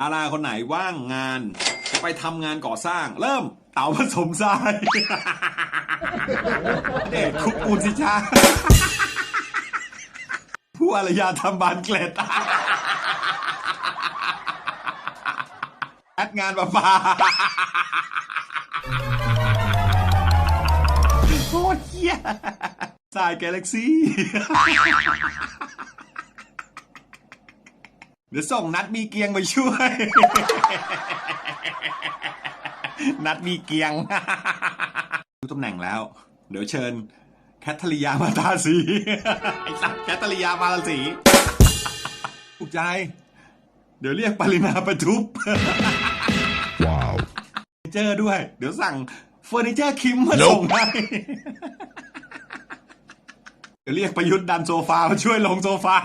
อาราคนไหนว่างงาน จะไปทำงานก่อสร้าง เริ่มเต๋าผสมทรายเด็กคุกปูนสิชาผู้อารยาทำบานเกล็ดแอดงานประปาโคตรเหี้ยสายกาแล็กซี่ ดี๋ยวส่งนัดมีเกียงไปช่วย นัดมีเกียงรู้ตำแหน่งแล้ว เดี๋ยวเชิญ แคทเธอรียามาตาสีไอ้สัตว์แคทเธอรียามาตาสีถูกใจ เดี๋ยวเรียกปรินาประทุบ Wow. เฟอร์นิเจอร์ด้วย เดี๋ยวสั่งเฟอร์นิเจอร์คิมมาส่งให้เดี๋ยวเรียกประยุทธ์ดันโซฟามาช่วยลงโซฟา